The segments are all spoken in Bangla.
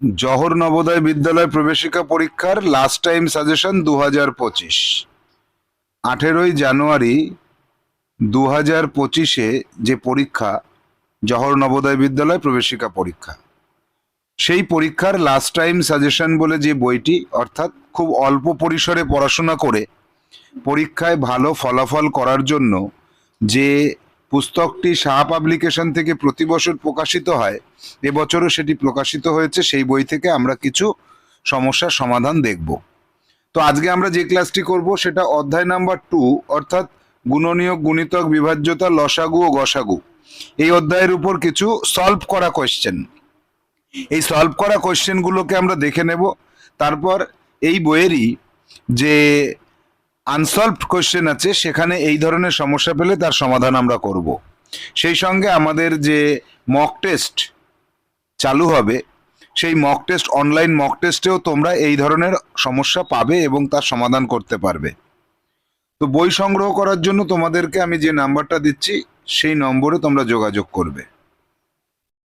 জহর নবোদয় বিদ্যালয় প্রবেশিকা পরীক্ষার লাস্ট টাইম সাজেশন দু হাজার পঁচিশ। আঠেরোই জানুয়ারি দু হাজার পঁচিশে যে পরীক্ষা, জহর নবোদয় বিদ্যালয় প্রবেশিকা পরীক্ষা। সেই পরীক্ষার লাস্ট টাইম সাজেশন বলে যে বইটি, অর্থাৎ খুব অল্প পরিসরে পড়াশোনা করে, পরীক্ষায় ভালো ফলাফল করার জন্য যে পুস্তকটি সাহা পাবলিকেশন থেকে প্রতি বছর প্রকাশিত হয়। এবছরও সেটি প্রকাশিত হয়েছে, সেই বই থেকে আমরা কিছু সমস্যার সমাধান দেখব। তো আজকে আমরা যে ক্লাসটি করব, সেটা অধ্যায় নাম্বার টু, অর্থাৎ গুণনীয় গুণিতক, বিভাজ্যতা, লসাগু ও গসাগু। এই অধ্যায়ের উপর কিছু সলভ করা কোয়েশ্চেন এই সলভ করা কোয়েশ্চেনগুলোকে আমরা দেখে নেব। তারপর এই বইয়েরই যে আনসলভড কোয়েশ্চেন আছে, সেখানে এই ধরনের সমস্যা পেলে তার সমাধান আমরা করব। সেই সঙ্গে আমাদের যে মক টেস্ট চালু হবে, সেই মক টেস্ট অনলাইন মক টেস্টেও তোমরা এই ধরনের সমস্যা পাবে এবং তার সমাধান করতে পারবে। তো বই সংগ্রহ করার জন্য তোমাদেরকে আমি যে নাম্বারটা দিচ্ছি, সেই নম্বরে তোমরা যোগাযোগ করবে।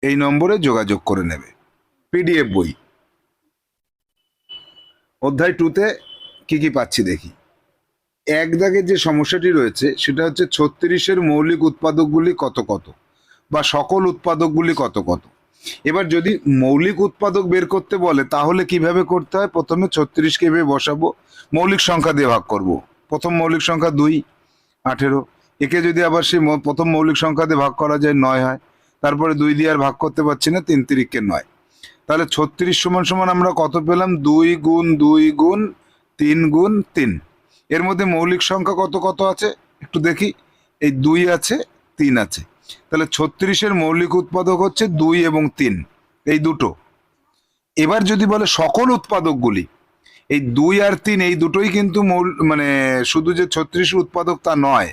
এই নম্বরে যোগাযোগ করে নেবে। পিডিএফ বই। অধ্যায় টুতে কি কি পাচ্ছি দেখি। এক দাগের যে সমস্যাটি রয়েছে, সেটা হচ্ছে ছত্রিশের মৌলিক উৎপাদকগুলি কত কত বা সকল উৎপাদকগুলি কত কত। এবার যদি মৌলিক উৎপাদক বের করতে বলে, তাহলে কীভাবে করতে হয়? প্রথমে ছত্রিশকে এভাবে বসাবো, মৌলিক সংখ্যা দিয়ে ভাগ করব। প্রথম মৌলিক সংখ্যা দুই, আঠেরো। একে যদি আবার সেই প্রথম মৌলিক সংখ্যা দিয়ে ভাগ করা যায় নয় হয়, তারপরে দুই দিয়ে আর ভাগ করতে পারছি না, তিন তিরিককে নয়। তাহলে ছত্রিশ সমান সমান আমরা কত পেলাম? দুই গুণ দুই গুণ তিন গুণ তিন। এর মধ্যে মৌলিক সংখ্যা কত কত আছে? একটু দেখি। এই দুই আছে, তিন আছে। তাহলে ছত্রিশের মৌলিক উৎপাদক হচ্ছে দুই এবং তিন। এই দুটো। এবার যদি বলে সকল উৎপাদকগুলি, এই দুই আর তিন, এই দুটোই কিন্তু মৌল মানে শুধু যে ছত্রিশের উৎপাদক তা নয়,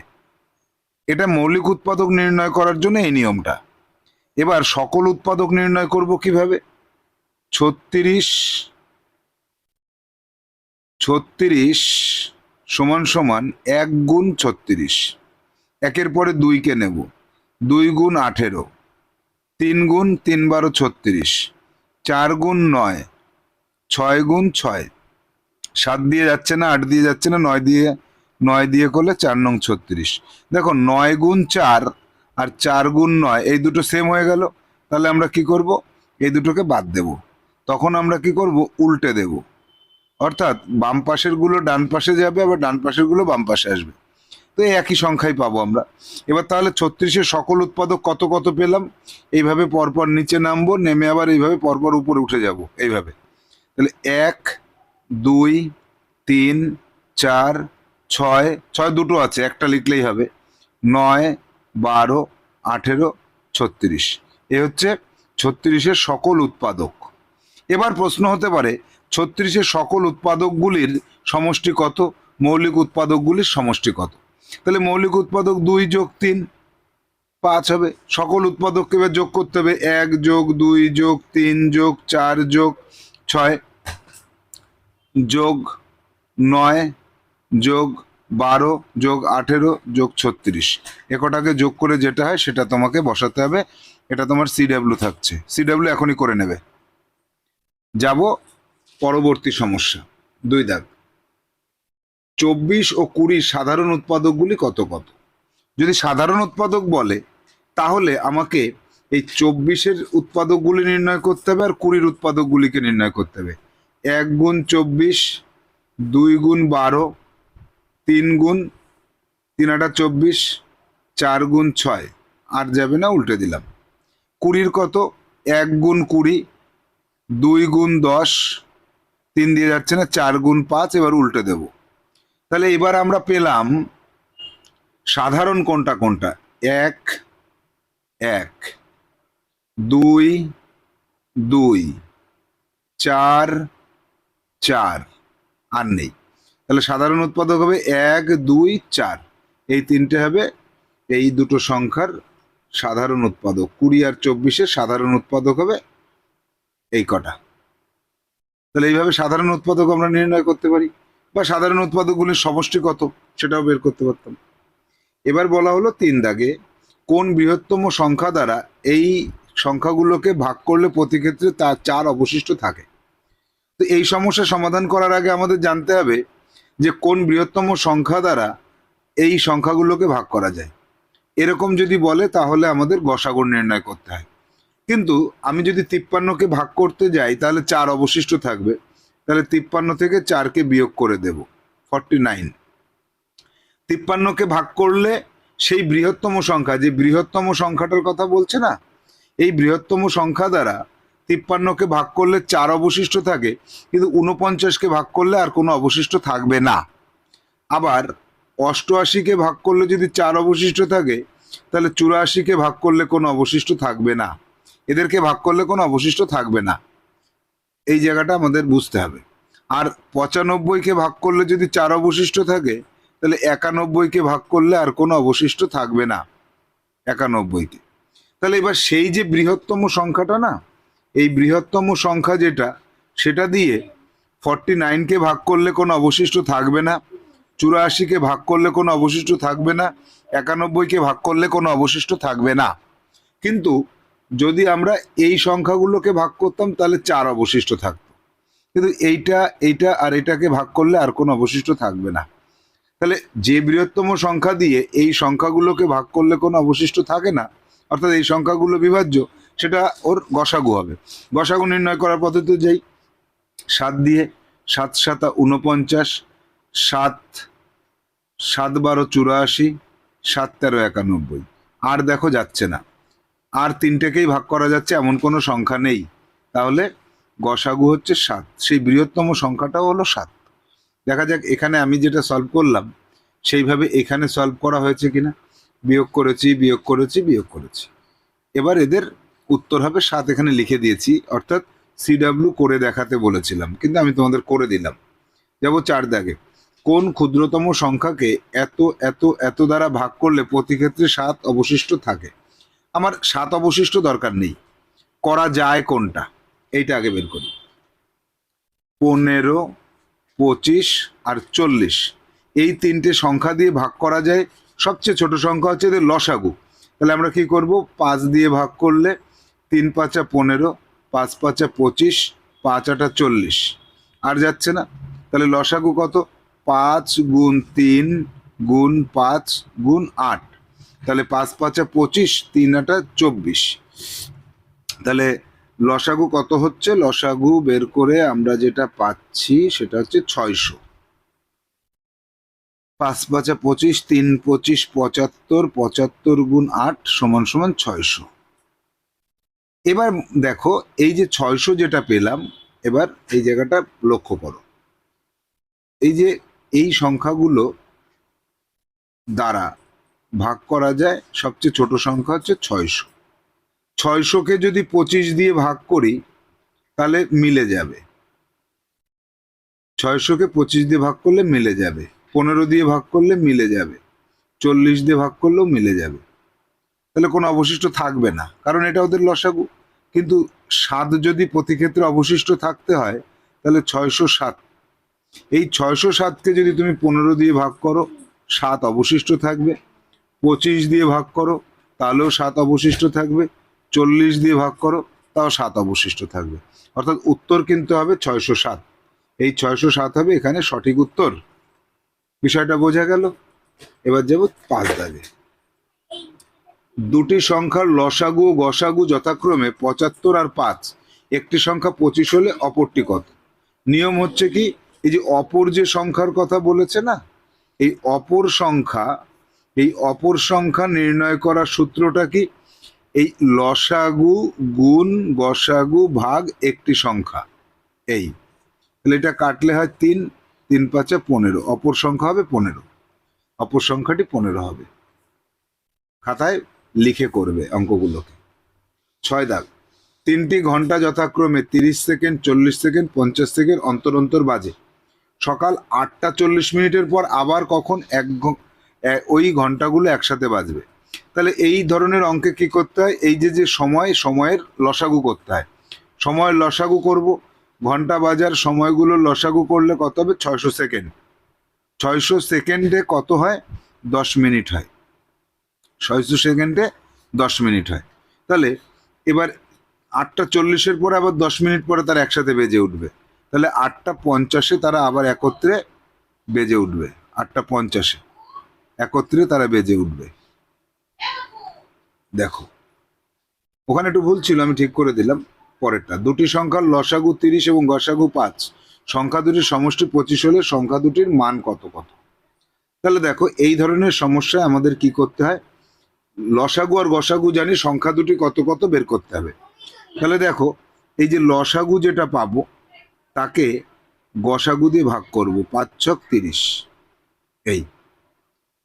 এটা মৌলিক উৎপাদক নির্ণয় করার জন্য এই নিয়মটা। এবার সকল উৎপাদক নির্ণয় করব কীভাবে? ছত্রিশ ছত্রিশ সমান সমান এক গুণ ছত্রিশ। একের পরে দুইকে নেব। দুই গুণ আঠেরো। তিন গুণ তিন বারো ছত্রিশ। চার গুণ নয়। ছয় গুণ ছয়। সাত দিয়ে যাচ্ছে না, আট দিয়ে যাচ্ছে না, নয় দিয়ে নয় দিয়ে করলে চার নং ছত্রিশ। দেখো, নয় গুণ চার আর চার গুণ নয়, এই দুটো সেম হয়ে গেল। তাহলে আমরা কি করব? এই দুটোকে বাদ দেব। তখন আমরা কি করব? উল্টে দেব। অর্থাৎ বাম পাশেরগুলো ডান পাশে যাবে, আবার ডান পাশেরগুলো বাম পাশে আসবে। তো এই একই সংখ্যাই পাবো আমরা। এবার তাহলে ছত্রিশের সকল উৎপাদক কত কত পেলাম? এইভাবে পরপর নিচে নামবো, নেমে আবার এইভাবে পরপর উপরে উঠে যাব, এইভাবে। তাহলে এক, দুই, তিন, চার, ছয় ছয় দুটো আছে, একটা লিখলেই হবে। নয়, বারো, আঠেরো, ছত্রিশ। এ হচ্ছে ছত্রিশের সকল উৎপাদক। এবার প্রশ্ন হতে পারে ছত্রিশের সকল উৎপাদকগুলির সমষ্টি কত? মৌলিক উৎপাদকগুলির সমষ্টি কত? তাহলে মৌলিক উৎপাদক দুই যোগ তিন, পাঁচ হবে। সকল উৎপাদককে এবার যোগ করতে হবে। এক যোগ দুই যোগ তিন যোগ চার যোগ ছয়, যোগ নয় যোগ বারো যোগ আঠেরো যোগ ছত্রিশ। একটাকে যোগ করে যেটা হয় সেটা তোমাকে বসাতে হবে। এটা তোমার সিডাব্লিউ থাকছে। সিডাব্লিউ এখনই করে নেবে। যাব পরবর্তী সমস্যা। দুই দাগ। চব্বিশ ও কুড়ির সাধারণ উৎপাদকগুলি কত কত? যদি সাধারণ উৎপাদক বলে, তাহলে আমাকে এই চব্বিশের উৎপাদকগুলি নির্ণয় করতে হবে আর কুড়ির উৎপাদকগুলিকে নির্ণয় করতে হবে। এক গুণ চব্বিশ, দুই গুণ বারো, তিন গুণ তিন আটা চব্বিশ, চার গুণ ছয়। আর যাবে না, উল্টে দিলাম। কুড়ির কত? এক গুণ কুড়ি, দুই গুণ দশ তিন দিয়ে যাচ্ছে না, চার গুণ পাঁচ, এবার উল্টে দেব। তাহলে এবার আমরা পেলাম সাধারণ কোনটা কোনটা এক এক, দুই দুই, চার চার, আর নেই। তাহলে সাধারণ উৎপাদক হবে এক, দুই, চার। এই তিনটে হবে এই দুটো সংখ্যার সাধারণ উৎপাদক। কুড়ি আর চব্বিশের সাধারণ উৎপাদক হবে এই কটা। তাহলে এইভাবে সাধারণ উৎপাদক আমরা নির্ণয় করতে পারি বা সাধারণ উৎপাদকগুলির সমষ্টি কত সেটাও বের করতে পারতাম। এবার বলা হলো তিন দাগে, কোন বৃহত্তম সংখ্যা দ্বারা এই সংখ্যাগুলোকে ভাগ করলে প্রতি ক্ষেত্রে তার চার অবশিষ্ট থাকে? তো এই সমস্যা সমাধান করার আগে আমাদের জানতে হবে যে কোন বৃহত্তম সংখ্যা দ্বারা এই সংখ্যাগুলোকে ভাগ করা যায়। এরকম যদি বলে তাহলে আমাদের গসাগর নির্ণয় করতে হয়। কিন্তু আমি যদি তিপ্পান্নকে ভাগ করতে যাই, তাহলে চার অবশিষ্ট থাকবে। তাহলে তিপ্পান্ন থেকে চারকে বিয়োগ করে দেব ফর্টি নাইন তিপ্পান্নকে ভাগ করলে সেই বৃহত্তম সংখ্যা, যে বৃহত্তম সংখ্যাটার কথা বলছে না, এই বৃহত্তম সংখ্যা দ্বারা তিপ্পান্নকে ভাগ করলে চার অবশিষ্ট থাকে, কিন্তু উনপঞ্চাশকে ভাগ করলে আর কোনো অবশিষ্ট থাকবে না। আবার অষ্টআশিকে ভাগ করলে যদি চার অবশিষ্ট থাকে, তাহলে চুরাশিকে ভাগ করলে কোনো অবশিষ্ট থাকবে না। এদেরকে ভাগ করলে কোনো অবশিষ্ট থাকবে না। এই জায়গাটা আমাদের বুঝতে হবে। আর পঁচানব্বইকে ভাগ করলে যদি চার অবশিষ্ট থাকে, তাহলে একানব্বইকে ভাগ করলে আর কোনো অবশিষ্ট থাকবে না একানব্বইকে তাহলে এবার সেই যে বৃহত্তম সংখ্যাটা না, এই বৃহত্তম সংখ্যা যেটা, সেটা দিয়ে ফর্টি নাইনকে ভাগ করলে কোনো অবশিষ্ট থাকবে না, চুরাশিকে ভাগ করলে কোনো অবশিষ্ট থাকবে না, একানব্বইকে ভাগ করলে কোনো অবশিষ্ট থাকবে না। কিন্তু যদি আমরা এই সংখ্যাগুলোকে ভাগ করতাম, তাহলে চার অবশিষ্ট থাকতো। কিন্তু এইটা এইটা আর এটাকে ভাগ করলে আর কোনো অবশিষ্ট থাকবে না। তাহলে যে বৃহত্তম সংখ্যা দিয়ে এই সংখ্যাগুলোকে ভাগ করলে কোনো অবশিষ্ট থাকে না, অর্থাৎ এই সংখ্যাগুলো বিভাজ্য, সেটা ওর গসাগু হবে। গসাগু নির্ণয় করার পদ্ধতি যাই, সাত দিয়ে সাত সাতা উনপঞ্চাশ সাত সাত বারো চুরাশি, সাত তেরো একানব্বই। আর দেখো যাচ্ছে না। আর তিনটেকেই ভাগ করা যাচ্ছে, এমন কোনো সংখ্যা নেই। তাহলে গসাগু হচ্ছে সাত, সেই বৃহত্তম সংখ্যাটাও হলো সাত। দেখা যাক, এখানে আমি যেটা সলভ করলাম, সেইভাবে এখানে সলভ করা হয়েছে কিনা। বিয়োগ করেছি বিয়োগ করেছি বিয়োগ করেছি। এবার এদের উত্তর হবে সাত, এখানে লিখে দিয়েছি, অর্থাৎ সিডাব্লিউ করে দেখাতে বলেছিলাম, কিন্তু আমি তোমাদের করে দিলাম। যাব চার দাগে। কোন ক্ষুদ্রতম সংখ্যাকে এত এত এত দ্বারা ভাগ করলে প্রতি ক্ষেত্রে সাত অবশিষ্ট থাকে? আমার সাত অবশিষ্ট দরকার নেই। করা যায় কোনটা? এইটা আগে বের করি। পনেরো, পঁচিশ আর চল্লিশ। এই তিনটে সংখ্যা দিয়ে ভাগ করা যায়। সবচেয়ে ছোট সংখ্যা হচ্ছে এদের লসাগু। তাহলে আমরা কি করব? পাঁচ দিয়ে ভাগ করলে তিন পাঁচা পনেরো, পাঁচ পাঁচা পঁচিশ, পাঁচ আটা চল্লিশ। আর যাচ্ছে না? তাহলে লসাগু কত? পাঁচ গুণ তিন গুণ পাঁচ গুণ আট। তাহলে পাঁচ পাঁচা পঁচিশ, তিন আটা চব্বিশ। তাহলে লসাগু কত হচ্ছে? লসাগু বের করে আমরা যেটা পাচ্ছি সেটা হচ্ছে ছয়শো। পাঁচ পাঁচা পঁচিশ, তিন পঁচিশ পঁচাত্তর পঁচাত্তর গুণ আট সমান সমান ছয়শো। এবার দেখো, এই যে ছয়শো যেটা পেলাম, এবার এই জায়গাটা লক্ষ্য করো। এই যে এই সংখ্যাগুলো দ্বারা ভাগ করা যায়, সবচেয়ে ছোট সংখ্যা হচ্ছে ছয়শো। ছয়শোকে যদি পঁচিশ দিয়ে ভাগ করি, তাহলে মিলে যাবে। ছয়শোকে পঁচিশ দিয়ে ভাগ করলে মিলে যাবে। পনেরো দিয়ে ভাগ করলে মিলে যাবে। চল্লিশ দিয়ে ভাগ করলেও মিলে যাবে। তাহলে কোনো অবশিষ্ট থাকবে না, কারণ এটা ওদের লসাগু। কিন্তু সাত যদি প্রতি ক্ষেত্রে অবশিষ্ট থাকতে হয়, তাহলে ছয়শো সাত। এই ছয়শো সাতকে যদি তুমি পনেরো দিয়ে ভাগ করো, সাত অবশিষ্ট থাকবে। পঁচিশ দিয়ে ভাগ করো, তাহলেও সাত অবশিষ্ট থাকবে। চল্লিশ দিয়ে ভাগ করো, তাও সাত অবশিষ্ট থাকবে। অর্থাৎ উত্তর কিন্তু হবে ছয়শো সাত। এই ছয়শো সাত হবে এখানে সঠিক উত্তর। বিষয়টা বোঝা গেল? এবার যাব পাঁচ দাগে। দুটি সংখ্যার লসাগু ও গসাগু যথাক্রমে পঁচাত্তর আর পাঁচ। একটি সংখ্যা পঁচিশ হলে অপরটি কত? নিয়ম হচ্ছে কি, এই যে অপর যে সংখ্যার কথা বলেছে না, এই অপর সংখ্যা এই অপর সংখ্যা নির্ণয় করার সূত্রটা কি? এই লসাগু গুণ গসাগু ভাগ একটি সংখ্যা। এই। তাহলে এটা কাটলে হয় তিন তিন পাঁচে পনেরো। অপর সংখ্যা হবে পনেরো। অপর সংখ্যাটি পনেরো হবে। খাতায় লিখে করবে অঙ্কগুলোকে। ছয় দাগ। তিনটি ঘণ্টা যথাক্রমে তিরিশ সেকেন্ড, চল্লিশ সেকেন্ড, পঞ্চাশ সেকেন্ড অন্তর অন্তর বাজে। সকাল আটটা চল্লিশ মিনিটের পর আবার কখন এক ওই ঘন্টাগুলো একসাথে বাজবে। তাহলে এই ধরনের অঙ্কে কি করতে হয়? এই যে যে সময়, সময়ের লসাগু করতে হয়। সময়ের লসাগু করব, ঘণ্টা বাজার সময়গুলো লসাগু করলে কত হবে? ছয়শো সেকেন্ড। ছয়শো সেকেন্ডে কত হয়? দশ মিনিট হয়। ছয়শো সেকেন্ডে দশ মিনিট হয়। তাহলে এবার আটটা চল্লিশের পরে আবার দশ মিনিট পরে তারা একসাথে বেজে উঠবে। তাহলে আটটা পঞ্চাশে তারা আবার একত্রে বেজে উঠবে। আটটা পঞ্চাশে। একত্রে তারা বেজে উঠবে। দেখো, ওখানে একটু ভুল ছিল, আমি ঠিক করে দিলাম পরেরটা। দুটি সংখ্যার লসাগু তিরিশ এবং গসাগু পাঁচ। সংখ্যা দুটির সমষ্টি পঁচিশ হলে সংখ্যা দুটির মান কত কত? তাহলে দেখো, এই ধরনের সমস্যায় আমাদের কি করতে হয়? লসাগু আর গসাগু জানি সংখ্যা দুটি কত কত বের করতে হবে। তাহলে দেখো, এই যে লসাগু যেটা পাবো, তাকে গসাগু দিয়ে ভাগ করব, পাঁচ ছক তিরিশ। এই।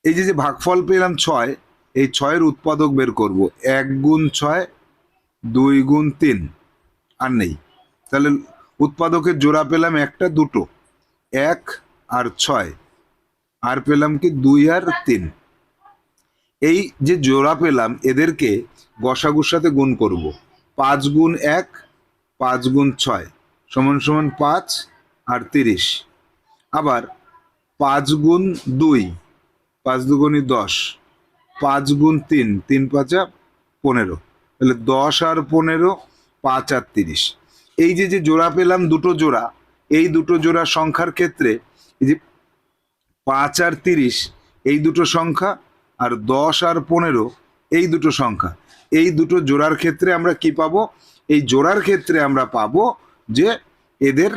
এই যে যে ভাগফল পেলাম ছয়, এই ছয়ের উৎপাদক বের করব। এক গুণ ছয়, দুই গুণ তিন, আর নেই। তাহলে উৎপাদকের জোড়া পেলাম একটা, দুটো। এক আর ছয়, আর পেলাম কি দুই আর তিন। এই যে জোড়া পেলাম, এদেরকে গসাগুর সাথে গুণ করব। পাঁচ গুণ এক, পাঁচ গুণ ছয়, সমান সমান পাঁচ আর তিরিশ। আবার পাঁচ গুণ দুই পাঁচ দুগুণই দশ, পাঁচ গুণ তিন তিন পাঁচা পনেরো। তাহলে দশ আর পনেরো, পাঁচ আর তিরিশ। এই যে যে জোড়া পেলাম দুটো জোড়া, এই দুটো জোড়া সংখ্যার ক্ষেত্রে এই যে পাঁচ আর তিরিশ, এই দুটো সংখ্যা আর দশ আর পনেরো, এই দুটো সংখ্যা। এই দুটো জোড়ার ক্ষেত্রে আমরা কি পাবো? এই জোড়ার ক্ষেত্রে আমরা পাবো যে এদের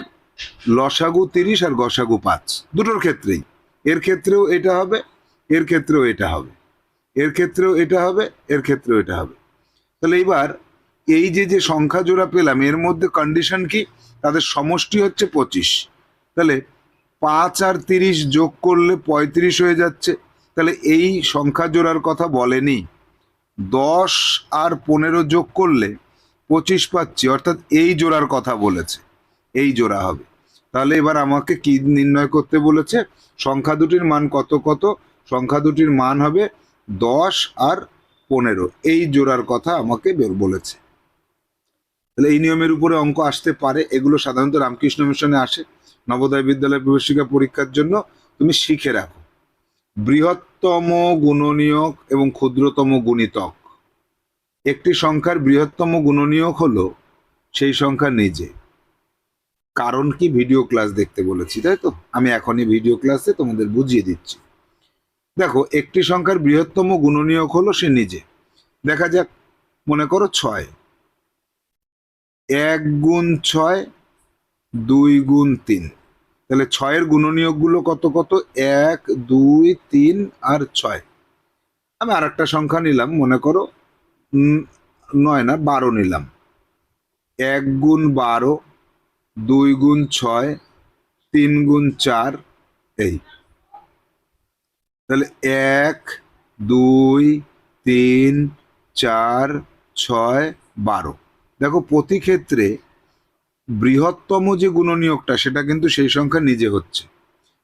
লসাগু তিরিশ আর গসাগু পাঁচ। দুটোর ক্ষেত্রেই। এর ক্ষেত্রেও এটা হবে। এর ক্ষেত্রেও এটা হবে। এর ক্ষেত্রেও এটা হবে, এর ক্ষেত্রেও এটা হবে। তাহলে এবার এই যে যে সংখ্যা জোড়া পেলাম, এর মধ্যে কন্ডিশন কি? তাদের সমষ্টি হচ্ছে পঁচিশ। তাহলে পাঁচ আর তিরিশ যোগ করলে পঁয়ত্রিশ হয়ে যাচ্ছে। তাহলে এই সংখ্যা জোড়ার কথা বলেনি। দশ আর পনেরো যোগ করলে পঁচিশ পাচ্ছি, অর্থাৎ এই জোড়ার কথা বলেছে। এই জোড়া হবে। তাহলে এবার আমাকে কি নির্ণয় করতে বলেছে? সংখ্যা দুটির মান কত কত? সংখ্যা দুটির মান হবে দশ আর পনেরো। এই জোড়ার কথা আমাকে বলেছে। তাহলে এই নিয়মের উপরে অঙ্ক আসতে পারে। এগুলো সাধারণত রামকৃষ্ণ মিশনে আসে। নবোদয় বিদ্যালয় প্রবেশিকা পরীক্ষার জন্য তুমি শিখে রাখো। বৃহত্তম গুণনীয়ক এবং ক্ষুদ্রতম গুণিতক। একটি সংখ্যার বৃহত্তম গুণনীয়ক হলো সেই সংখ্যা নিজে। কারণ কি? ভিডিও ক্লাস দেখতে বলেছি, তাই তো? আমি এখনই ভিডিও ক্লাসে তোমাদের বুঝিয়ে দিচ্ছি। দেখো, একটি সংখ্যার বৃহত্তম গুণনীয়ক হলো সে নিজে। দেখা যাক, মনে করো ছয়। এক গুণ ছয়, দুই গুণ তিন। তাহলে ছয়ের গুণনীয়কগুলো কত কত? এক, দুই, তিন আর ছয়। আমি আর একটা সংখ্যা নিলাম, মনে করো নয় না, বারো নিলাম। এক গুণ বারো, দুই গুণ ছয়, তিন গুণ চার, এই। তাহলে এক, দুই, তিন, চার, ছয়, বারো। দেখো প্রতি ক্ষেত্রে বৃহত্তম যে গুণনীয়কটা, সেটা কিন্তু সেই সংখ্যা নিজে হচ্ছে।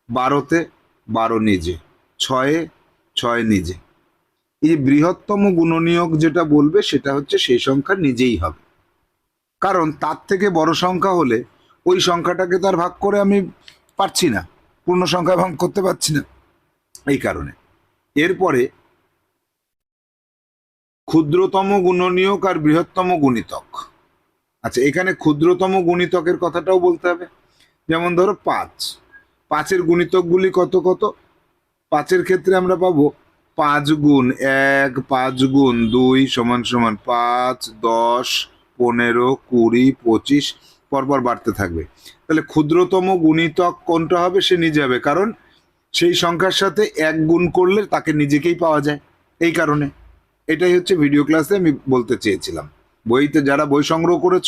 বারোতে বারো নিজে, ছয়ে ছয় নিজে। এই বৃহত্তম গুণনীয়ক যেটা বলবে, সেটা হচ্ছে সেই সংখ্যা নিজেই হবে। কারণ তার থেকে বড় সংখ্যা হলে ওই সংখ্যাটাকে তার ভাগ করে আমি পারছি না, পূর্ণ সংখ্যা ভাগ করতে পারছি না। এই কারণে। এরপরে ক্ষুদ্রতম গুণনীয়ক আর বৃহত্তম গুণিতক। আচ্ছা এখানে ক্ষুদ্রতম গুণিতকের কথাটাও বলতে হবে। যেমন ধরো পাঁচ। পাঁচের গুণিতকগুলি কত কত? পাঁচের ক্ষেত্রে আমরা পাবো পাঁচ গুণ এক, পাঁচ গুণ দুই সমান সমান পাঁচ, দশ, পনেরো, কুড়ি, পঁচিশ, পরপর বাড়তে থাকবে। তাহলে ক্ষুদ্রতম গুণিতক কোনটা হবে? সে নিজে হবে। কারণ সেই সংখ্যার সাথে এক গুণ করলে তাকে নিজেকেই পাওয়া যায়। এই কারণে এটাই হচ্ছে ভিডিও ক্লাসে আমি বলতে চেয়েছিলাম। বইতে যারা বই সংগ্রহ করেছ,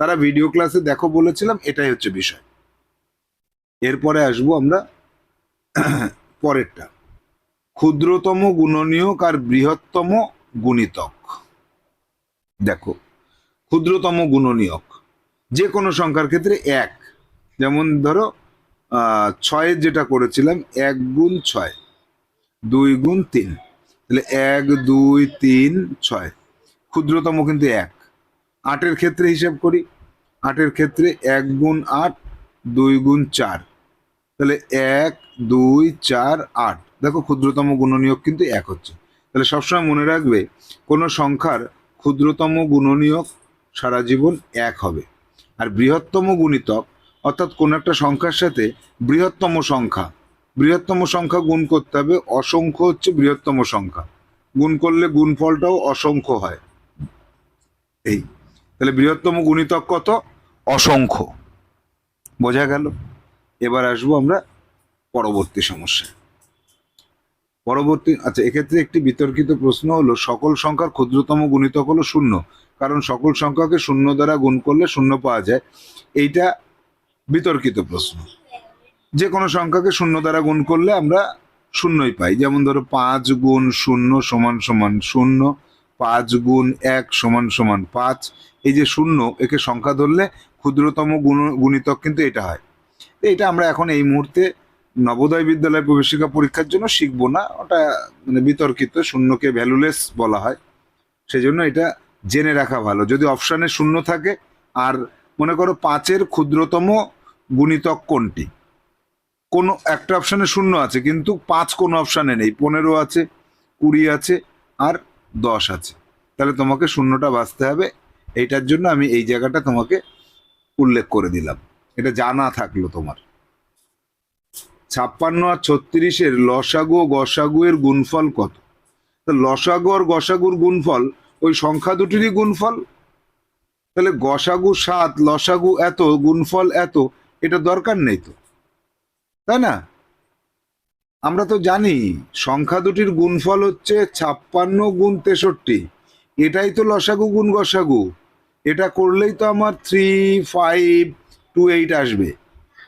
তারা ভিডিও ক্লাসে দেখো বলেছিলাম, এটাই হচ্ছে বিষয়। এরপরে আসব আমরা পরেরটা। ক্ষুদ্রতম গুণনীয়ক আর বৃহত্তম গুণিতক। দেখো, ক্ষুদ্রতম গুণনীয়ক, যে কোনো সংখ্যার ক্ষেত্রে এক। যেমন ধরো ছয়ের যেটা করেছিলাম, এক গুণ ছয়, দুই গুণ তিন। তাহলে এক, দুই, তিন, ছয়। ক্ষুদ্রতম কিন্তু এক। আটের ক্ষেত্রে হিসাব করি। আটের ক্ষেত্রে এক গুণ আট, দুই গুণ চার। তাহলে এক, দুই, চার, আট। দেখো ক্ষুদ্রতম গুণনীয়ক কিন্তু এক হচ্ছে। তাহলে সবসময় মনে রাখবে, কোনো সংখ্যার ক্ষুদ্রতম গুণনীয়ক সারা জীবন এক হবে। আর বৃহত্তম গুণিতক অর্থাৎ কোন একটা সংখ্যার সাথে বৃহত্তম সংখ্যা। বৃহত্তম সংখ্যা গুণ করতে হবে, অসংখ্য হচ্ছে বৃহত্তম সংখ্যা। গুণ করলে গুণফলটাও অসংখ্য হয়। এই, তাহলে বৃহত্তম গুণিতক কত? অসংখ্য। বোঝা গেল? এবার আসব আমরা পরবর্তী সমস্যা পরবর্তী আচ্ছা এক্ষেত্রে একটি বিতর্কিত প্রশ্ন হলো, সকল সংখ্যার ক্ষুদ্রতম গুণিতক হলো শূন্য। কারণ সকল সংখ্যাকে শূন্য দ্বারা গুণ করলে শূন্য পাওয়া যায়। এইটা বিতর্কিত প্রশ্ন। যে কোনো সংখ্যাকে শূন্য দ্বারা গুণ করলে আমরা শূন্যই পাই। যেমন ধরো পাঁচ গুণ শূন্য সমান সমান শূন্য, পাঁচ গুণ এক সমান সমান পাঁচ। এই যে শূন্য, একে সংখ্যা ধরলে ক্ষুদ্রতম গুণ, গুণিতক কিন্তু এটা হয়। এটা আমরা এখন এই মুহূর্তে নবোদয় বিদ্যালয় প্রবেশিকা পরীক্ষার জন্য শিখব না। ওটা মানে বিতর্কিত, শূন্যকে ভ্যালুলেস বলা হয়। সেজন্য এটা জেনে রাখা ভালো। যদি অপশানে শূন্য থাকে, আর মনে করো পাঁচের ক্ষুদ্রতম গুণিতক কোনটি? কোনো, একটা অপশানে শূন্য আছে, কিন্তু পাঁচ কোনো অপশানে নেই। পনেরো আছে, কুড়ি আছে, আর দশ আছে। তাহলে তোমাকে শূন্যটা বাঁচতে হবে। এইটার জন্য আমি এই জায়গাটা তোমাকে উল্লেখ করে দিলাম। এটা জানা থাকল তোমার। ছাপ্পান্ন আর ছত্রিশের লসাগু ও গসাগু এর গুণফল কত? লসাগু আর গসাগুর গুণফল, ওই সংখ্যা দুটিরই গুণফল তাহলে গসাগু সাত লসাগু এত, গুণফল এত, এটা দরকার নেই তো। তাই না? আমরা তো জানি, সংখ্যা দুটির গুণফল হচ্ছে ছাপ্পান্ন গুণ তেষট্টি। এটাই তো লসাগু গুণ গসাগু। এটা করলেই তো আমার থ্রি ফাইভ টু এইট আসবে।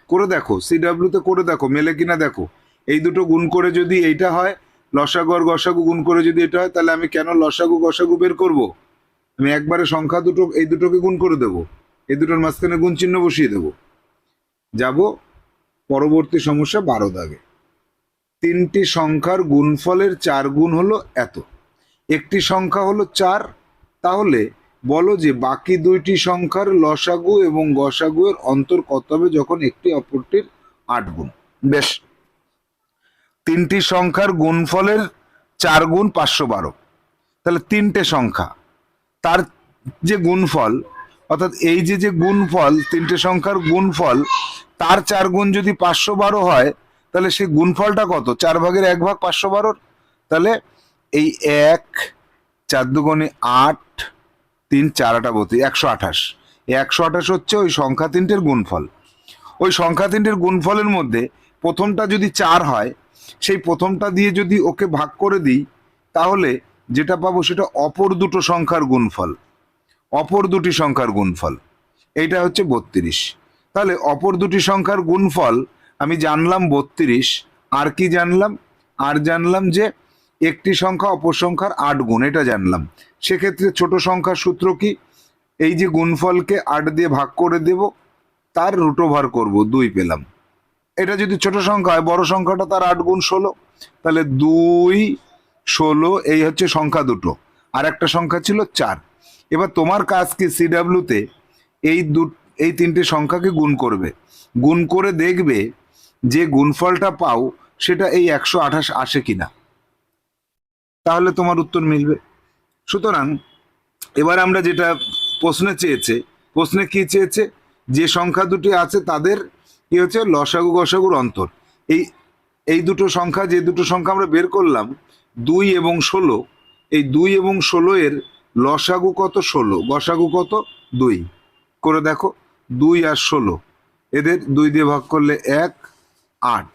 করে দেখো সিডাব্লিউতে করে দেখো, মেলে কিনা দেখো। এই দুটো গুণ করে যদি এইটা হয়, লসাগু আর গসাগু গুণ করে যদি এটা হয়, তাহলে আমি কেন লসাগু গসাগু বের করব? আমি একবারে সংখ্যা দুটো, এই দুটোকে গুণ করে দেবো। এই দুটোর মাঝখানে গুণ চিহ্ন বসিয়ে দেবো। যাব পরবর্তী সমস্যা বারো দাগে। তিনটি সংখ্যার গুণফলের চার গুণ হলো এত। একটি সংখ্যা হলো চার, তাহলে বলো যে বাকি দুইটি সংখ্যার লসাগু এবং গসাগু এর অন্তর কত হবে যখন একটি অপরটির আট গুণ? বেশ। তিনটি সংখ্যার গুণফলের চার গুণ পাঁচশো বারো। তাহলে তিনটে সংখ্যা। তার যে গুণফল, অর্থাৎ এই যে যে গুণফল, তিনটে সংখ্যার গুণফল, তার চার গুণ যদি পাঁচশো বারো হয়, তাহলে সেই গুণফলটা কত? চার ভাগের এক ভাগ পাঁচশো বারোর? তাহলে এই এক, চার দুগুণে আট, তিন, চার, আটা বত্রিশ, একশো আঠাশ। একশো আঠাশ হচ্ছে ওই সংখ্যা তিনটের গুণফল। ওই সংখ্যা তিনটের গুণফলের মধ্যে প্রথমটা যদি চার হয়, সেই প্রথমটা দিয়ে যদি ওকে ভাগ করে দিই, তাহলে যেটা পাবো সেটা অপর দুটো সংখ্যার গুণফল। অপর দুটি সংখ্যার গুণফল। এইটা হচ্ছে বত্রিশ। তাহলে অপর দুটি সংখ্যার গুণফল, আমি জানলাম বত্রিশ, আর কি জানলাম? আর জানলাম যে একটি সংখ্যা অপর সংখ্যার আট গুণ, এটা জানলাম। সেক্ষেত্রে ছোট সংখ্যার সূত্র কি? এই যে গুণফলকে আট দিয়ে ভাগ করে দেব, তার রুট ওভার করব, দুই পেলাম। এটা যদি ছোট সংখ্যা হয়, বড় সংখ্যাটা তার আট গুণ ষোলো। তাহলে দুই ষোলো, এই হচ্ছে সংখ্যা দুটো। আর একটা সংখ্যা ছিল চার। এবার তোমার কাজ কি? সিডাব্লিউতে এই দু, এই তিনটে সংখ্যাকে গুণ করবে। গুণ করে দেখবে যে গুণফলটা পাও, সেটা এই একশো আঠাশ আসে কিনা। তাহলে তোমার উত্তর মিলবে। সুতরাং এবার আমরা যেটা প্রশ্নে চেয়েছে, প্রশ্নে কি চেয়েছে? যে সংখ্যা দুটি আছে, তাদের কি হচ্ছে? লসাগু গসাগুর অন্তর। এই এই দুটো সংখ্যা, যে দুটো সংখ্যা আমরা বের করলাম দুই এবং ষোলো। এই দুই এবং ষোলো এর লসাগু কত? ষোলো। গসাগু কত? দুই। করে দেখো, দুই আর ষোলো। এদের দুই দিয়ে ভাগ করলে এক, আট।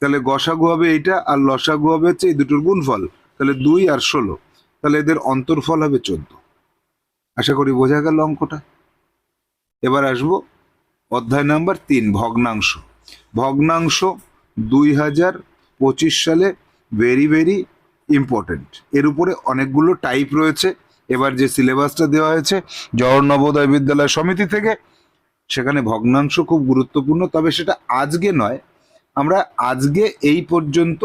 তাহলে গসাগু হবে এইটা আর লসাগু হবে হচ্ছে এই দুটোর গুণফল। তাহলে দুই আর ষোলো। তাহলে এদের অন্তর্ফল হবে চোদ্দ। আশা করি বোঝা গেল অঙ্কটা। এবার আসব অধ্যায় নাম্বার তিন, ভগ্নাংশ। ভগ্নাংশ দুই হাজার পঁচিশ সালে ভেরি ভেরি ইম্পর্টেন্ট এর উপরে অনেকগুলো টাইপ রয়েছে। এবার যে সিলেবাসটা দেওয়া হয়েছে, জওহর নবোদয় বিদ্যালয় সমিতি থেকে, সেখানে ভগ্নাংশ খুব গুরুত্বপূর্ণ, তবে সেটা আজকে নয়। আমরা আজকে এই পর্যন্ত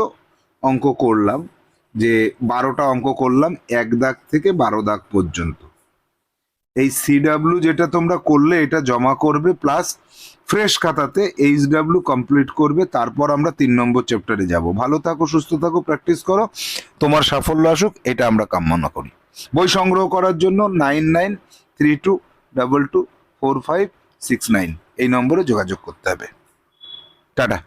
অঙ্ক করলাম, যে বারোটা অঙ্ক করলাম, এক দাগ থেকে বারো দাগ পর্যন্ত। এই সিডাব্লিউ যেটা তোমরা করলে এটা জমা করবে প্লাস ফ্রেশ খাতাতে এইচ ডাব্লিউ কমপ্লিট করবে, তারপর আমরা তিন নম্বর চ্যাপ্টারে যাব। ভালো থাকো, সুস্থ থাকো প্র্যাকটিস করো, তোমার সাফল্য আসুক, এটা আমরা কামনা করি। বই সংগ্রহ করার জন্য nine nine three two double two four five six nine এই নম্বরে যোগাযোগ করতে হবে। টাটা।